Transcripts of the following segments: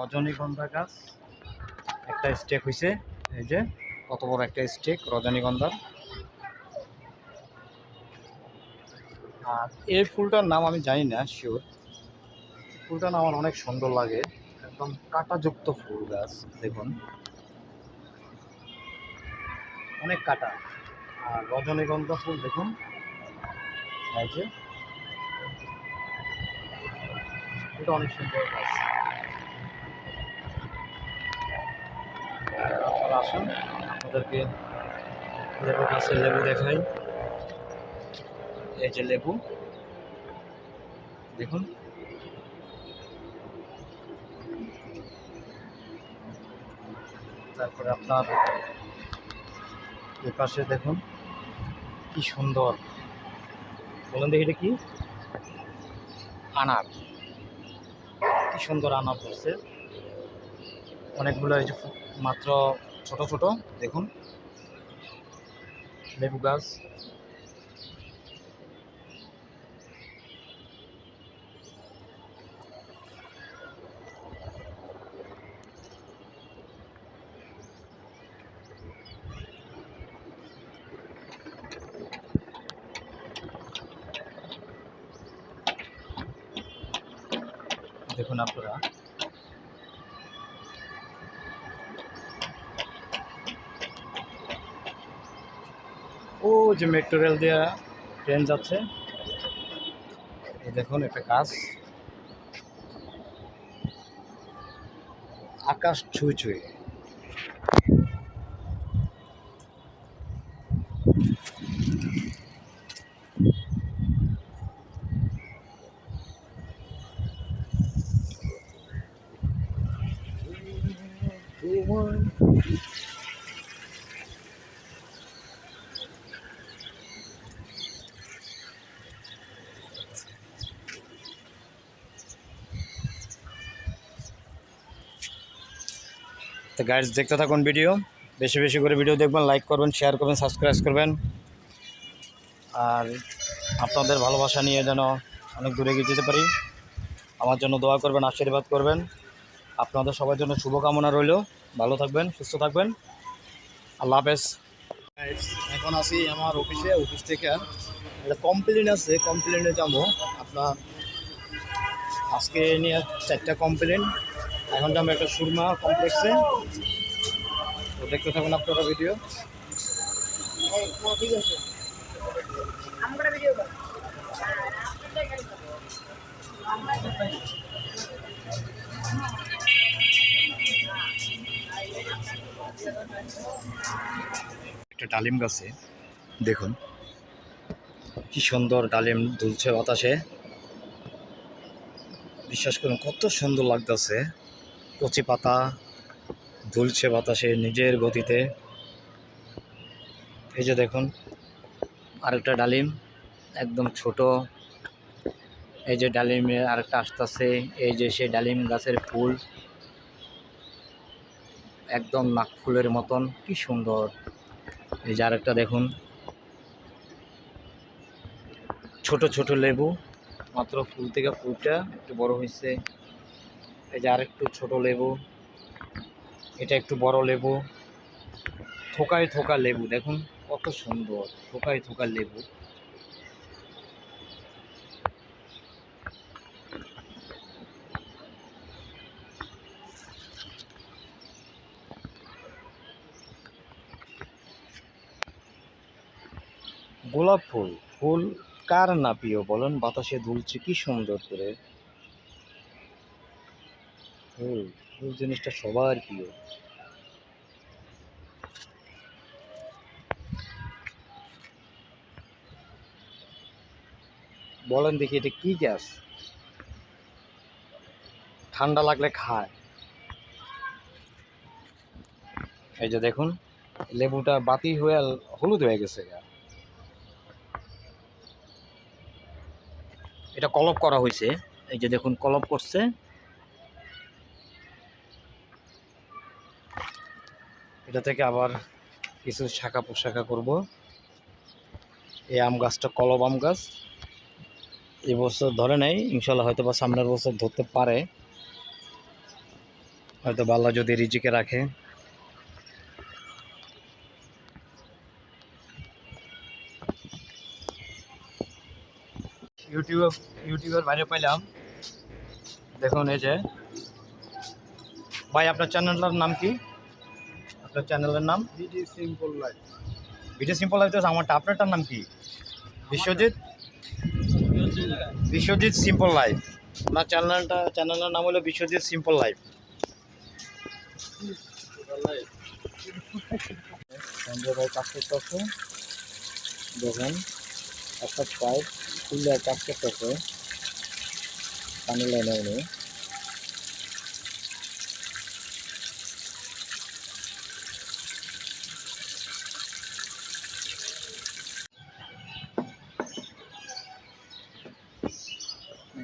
রজনীগন্ধা গাছ। একটা স্টেক হয়েছে এই যে। কত বড় একটা স্টেক রজনীগন্ধার আর এই ফুলটার নাম আমি জানি না শিওর ফুলটা আমার অনেক সুন্দর লাগে। একদম কাঁটাযুক্ত ফুল গাছ, দেখুন। অনেক কাটা। আর রজনীগন্ধা ফুল, দেখুন। এই যে। এটা অনেক সুন্দর গাছ। আপনারা আসুন, আপনাদেরকে লেবু গাছের লেবু দেখাই। এই যে লেবু, দেখুন। তারপরে আপনার এ পাশে দেখুন, কি সুন্দর। বলেন দেখি এটা কি? আনার। কি সুন্দর আনার ধরছে অনেকগুলো এই যে মাত্র ছোট ছোট দেখুন। লেবু গাছ। দেখুন আপনারা। ও যে মেট্রো রেল দিয়ে ট্রেন যাচ্ছে। দেখুন একটা গাছ আকাশ ছুঁই ছুঁই। তো গাইজ দেখতে থাকুন ভিডিও বেশি বেশি করে ভিডিও দেখবেন লাইক করবেন শেয়ার করবেন সাবস্ক্রাইব করবেন। আর আপনাদের ভালোবাসা নিয়ে যেন অনেক দূরে এগিয়ে যেতে পারি। আমার জন্য দোয়া করবেন, আশীর্বাদ করবেন। আপনাদের সবার জন্য শুভকামনা রইল। ভালো থাকবেন, সুস্থ থাকবেন। আল্লাহ হাফেজ। এখন আছি আমার অফিসে অফিস থেকে একটা কমপ্লেন আছে কমপ্লেনে যাব। আপনার আজকে নিয়ে চারটা কমপ্লেন এখন যাব একটা সুরমা কমপ্লেক্সে তো দেখতে থাকুন আপনারা ভিডিও একটা ডালিম গাছে, দেখুন। কি সুন্দর ডালিম দুলছে বাতাসে। বিশ্বাস করুন, কত সুন্দর লাগতেছে। কচি পাতা, দুলছে বাতাসে নিজের গতিতে। এই যে দেখুন, আরেকটা ডালিম, একদম ছোট। এই যে ডালিমে আরেকটা আসতেছে, এই যে সেই ডালিম গাছের ফুল। একদম নাক ফুলের মতন, কি সুন্দর। এই যে আরেকটা দেখুন, ছোট ছোট লেবু, মাত্র ফুল থেকে ফুলটা একটু বড় হয়েছে। এই যে আরেকটু ছোট লেবু, এটা একটু বড় লেবু। থোকায় থোকা লেবু, দেখুন কত সুন্দর, থোকায় থোকা লেবু। গোলাপ ফুল ফুল কার না প্রিয় বলেন? বাতাসে দুলছে কি সুন্দর করে। ফুল ফুল জিনিসটা সবার প্রিয়। বলেন দেখি এটা কি গ্যাস? ঠান্ডা লাগলে খায়। এই যে দেখুন, লেবুটা বাতি হয়ে হলুদ হয়ে গেছে এটা কলপ করা হয়েছে। এই যে দেখুন, কলপ করছে। এটা থেকে আবার কিছু শাখা পোশাখা করব। এই আম গাছটা কলব আম গাছ। এবছর ধরে নেই, ইনশাল্লাহ হয়তো বা সামনের বছর ধরতে পারে। হয়তো বাল্লা যদি রিজিকে রাখে। ইউটিউব, ইউটিউবের বাইরে পাইলাম। দেখুন এই যে। ভাই, আপনার চ্যানেলটার নাম কি? আপনার চ্যানেলের নাম? BD simple life. Video simple life তো আমারটা আপনারটার নাম কি? বিশ্বজিৎ? Biswajit simple life. আপনার চ্যানেলটা চ্যানেলের নাম হলো বিশ্বজিৎ সিম্পল লাইফ। সঞ্জয় ভাই কাজ করতেছে দেখুন একটা পাইপ খুললে কাজ করতেছে পানি লাইনে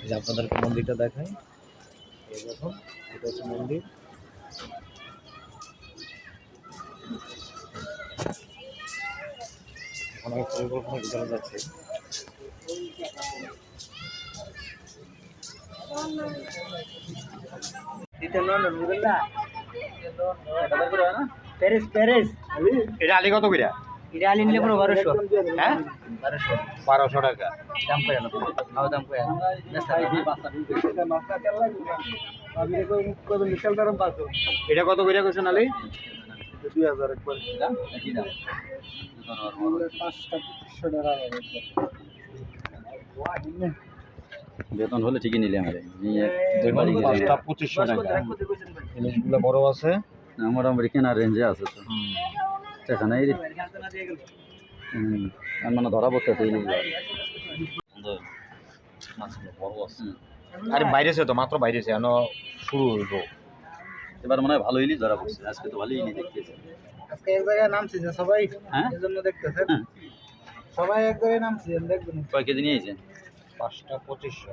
যে আপনাদেরকে মন্দিরটা দেখাই দেখুন এটা হচ্ছে মন্দির আমি পরিকল্পনা ভিতরে যাচ্ছি প্যারিস প্যারিস এটা আলি কত কইরা এটা আলি নিলে পুরো বারোশো? হ্যাঁ? বারোশো। বারোশো টাকা। দাম করে দাম করে এটা কত কইরা কইছেন আলি দুই হাজার একবার পাঁচটা পঁচিশশো টাকা বেতন হলে ঠিকই নিলে আমার। নিয়ে দেখুন বাড়ি গিয়ে পাঁচটা পঁচিশশো টাকা। জিনিসগুলো বড় আছে। মোটামুটি কেনার রেঞ্জে আছে তো। সেখানে এই হুম, আর মানে ধরা পড়তেছে এই আরে বাইরেছে তো মাত্র বাইরেছে এখনও শুরু হইব। এবার মনে হয় ভালো ইলিশ ধরা পড়ছে আজকে তো ভালো ইলিশ দেখতেছে। আজকে এক জায়গায় নামছি যে সবাই হ্যাঁ? এই জন্য দেখতেছেন। হ্যাঁ। সবাই এক জায়গায় নামছি দেখবেন। কয় কেজি নিয়েছেন পাঁচটা পঁচিশশো।